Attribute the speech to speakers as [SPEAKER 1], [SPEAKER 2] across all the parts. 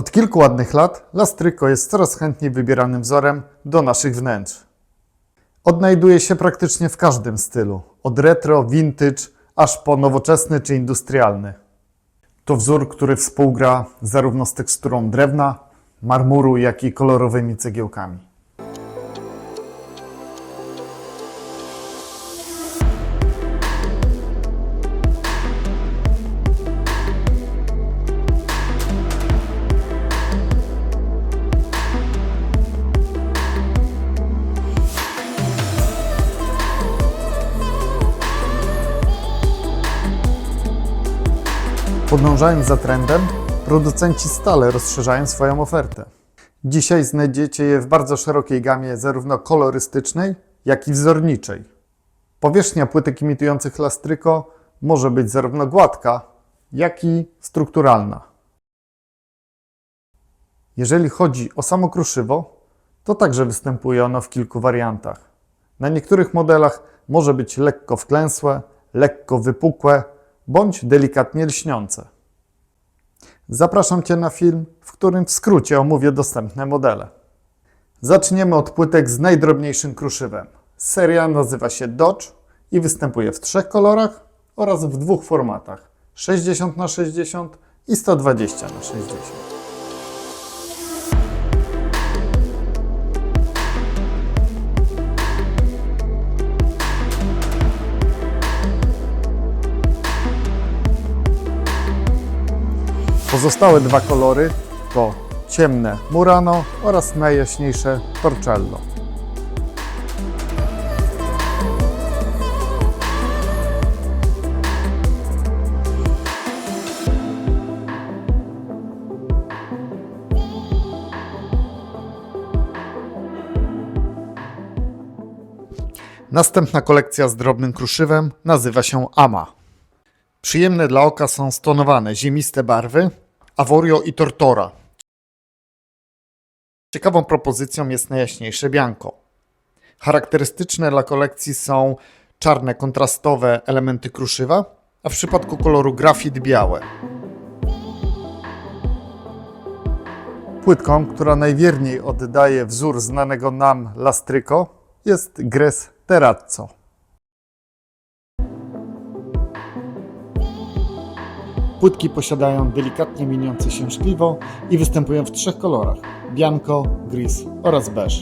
[SPEAKER 1] Od kilku ładnych lat Lastryko jest coraz chętniej wybieranym wzorem do naszych wnętrz. Odnajduje się praktycznie w każdym stylu, od retro, vintage, aż po nowoczesny czy industrialny. To wzór, który współgra zarówno z teksturą drewna, marmuru, jak i kolorowymi cegiełkami. Podążając za trendem, producenci stale rozszerzają swoją ofertę. Dzisiaj znajdziecie je w bardzo szerokiej gamie, zarówno kolorystycznej, jak i wzorniczej. Powierzchnia płytek imitujących lastryko może być zarówno gładka, jak i strukturalna. Jeżeli chodzi o samo kruszywo, to także występuje ono w kilku wariantach. Na niektórych modelach może być lekko wklęsłe, lekko wypukłe bądź delikatnie lśniące. Zapraszam Cię na film, w którym w skrócie omówię dostępne modele. Zaczniemy od płytek z najdrobniejszym kruszywem. Seria nazywa się Dodge i występuje w trzech kolorach oraz w dwóch formatach 60 na 60 i 120 na 60. Pozostałe dwa kolory to ciemne Murano oraz najjaśniejsze Torcello. Następna kolekcja z drobnym kruszywem nazywa się Ama. Przyjemne dla oka są stonowane ziemiste barwy Avorio i Tortora. Ciekawą propozycją jest najjaśniejsze bianco. Charakterystyczne dla kolekcji są czarne kontrastowe elementy kruszywa, a w przypadku koloru grafit białe. Płytką, która najwierniej oddaje wzór znanego nam lastryko, jest Gres Terrazzo. Płytki posiadają delikatnie mieniące się szkliwo i występują w trzech kolorach: bianco, gris oraz beige.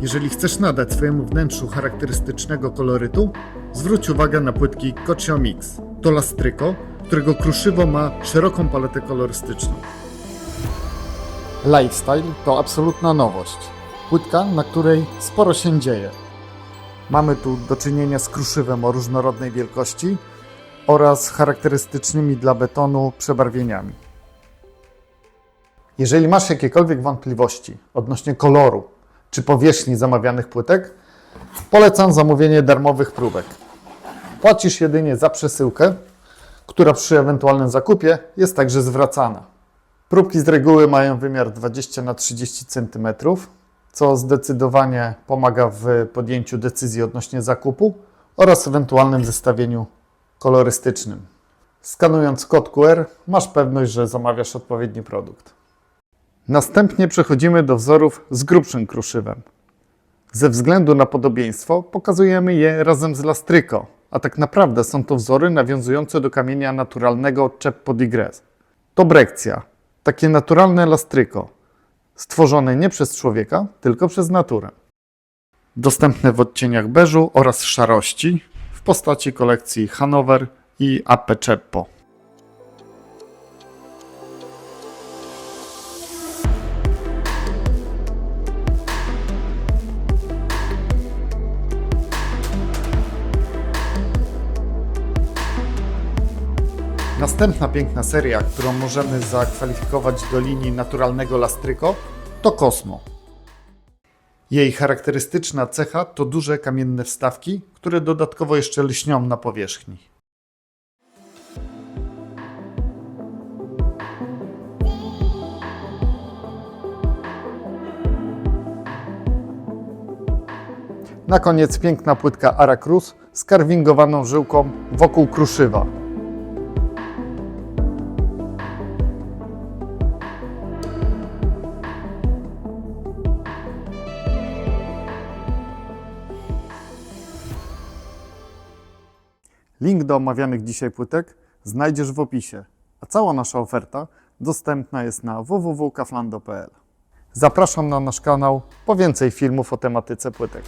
[SPEAKER 1] Jeżeli chcesz nadać swojemu wnętrzu charakterystycznego kolorytu, zwróć uwagę na płytki Cocio Mix. To lastryko, którego kruszywo ma szeroką paletę kolorystyczną. Lifestyle to absolutna nowość. Płytka, na której sporo się dzieje. Mamy tu do czynienia z kruszywem o różnorodnej wielkości oraz charakterystycznymi dla betonu przebarwieniami. Jeżeli masz jakiekolwiek wątpliwości odnośnie koloru czy powierzchni zamawianych płytek, polecam zamówienie darmowych próbek. Płacisz jedynie za przesyłkę, która przy ewentualnym zakupie jest także zwracana. Próbki z reguły mają wymiar 20 na 30 cm, co zdecydowanie pomaga w podjęciu decyzji odnośnie zakupu oraz ewentualnym zestawieniu kolorystycznym. Skanując kod QR, masz pewność, że zamawiasz odpowiedni produkt. Następnie przechodzimy do wzorów z grubszym kruszywem. Ze względu na podobieństwo pokazujemy je razem z lastryko, a tak naprawdę są to wzory nawiązujące do kamienia naturalnego Ceppo di Gres. To brekcja, takie naturalne lastryko, stworzone nie przez człowieka, tylko przez naturę. Dostępne w odcieniach beżu oraz szarości w postaci kolekcji Hanover i Ape Następna piękna seria, którą możemy zakwalifikować do linii naturalnego lastryko, to Cosmo. Jej charakterystyczna cecha to duże kamienne wstawki, które dodatkowo jeszcze lśnią na powierzchni. Na koniec piękna płytka Ara Cruz z karwingowaną żyłką wokół kruszywa. Link do omawianych dzisiaj płytek znajdziesz w opisie, a cała nasza oferta dostępna jest na www.kaflando.pl. Zapraszam na nasz kanał po więcej filmów o tematyce płytek.